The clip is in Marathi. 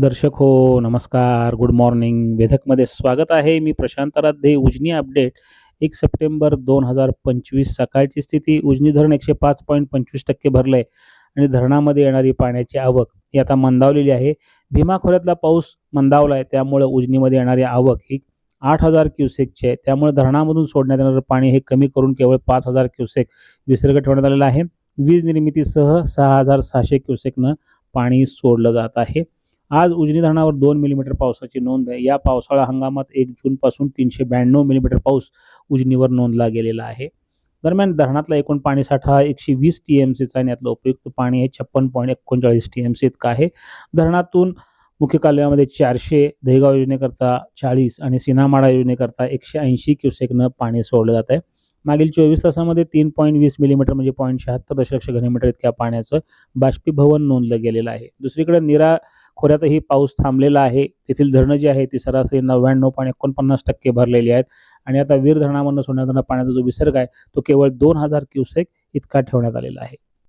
दर्शक हो नमस्कार गुड मॉर्निंग वेधकमध्ये स्वागत आहे. मी प्रशांत राध्ये उजनी अपडेट. एक सप्टेंबर दोन हजार पंचवीस सकाळची स्थिती उजनी धरण एकशे पाच पॉईंट पंचवीस टक्के भरलं आहे आणि धरणामध्ये येणारी पाण्याची आवक. ही आता मंदावलेली आहे. भीमा खोऱ्यातला पाऊस मंदावला आहे. त्यामुळे उजनीमध्ये येणारी आवक ही आठ हजार क्युसेकची आहे. त्यामुळे धरणामधून सोडण्यात येणारं पाणी हे कमी करून केवळ पाच हजार क्युसेक विसर्ग ठेवण्यात आलेला आहे. वीज निर्मितीसह सहा हजार सहाशे क्युसेकनं पाणी सोडलं जात आहे. आज उजनी धरणावर दोन मिलीमीटर पावसाची नोंद आहे. या पावसाळा हंगामात एक जूनपासून तीनशे ब्याण्णव मिलीमीटर पाऊस उजनीवर नोंदला गेलेला आहे. दरम्यान धरणातला एकूण पाणीसाठा एकशे वीस टी एम सीचा आणि यातलं उपयुक्त पाणी हे छप्पन पॉईंट एकोणचाळीस टी एम सी इतकं आहे. धरणातून मुख्य कालव्यामध्ये चारशे दहेगाव योजनेकरता चाळीस आणि सिनामाडा योजनेकरता एकशे ऐंशी क्युसेकनं पाणी सोडलं जात आहे. मागील चोवीस तासामध्ये तीन पॉईंट वीस मिलीमीटर म्हणजे पॉईंट शहात्तर दशलक्ष घनमीटर इतक्या पाण्याचं बाष्पीभवन नोंदलं गेलेलं आहे. दुसरीकडे निरा खोऱ्यातही पाऊस थांबलेला आहे. तेथील धरणं जी आहे ती सरासरी नव्याण्णव पॉईंट एकोणपन्नास टक्के भरलेली आहेत. आणि आता वीर धरणामधून सोडण्यात धरणा पाण्याचा जो विसर्ग आहे तो केवळ दोन हजार क्युसेक इतका ठेवण्यात आलेला आहे.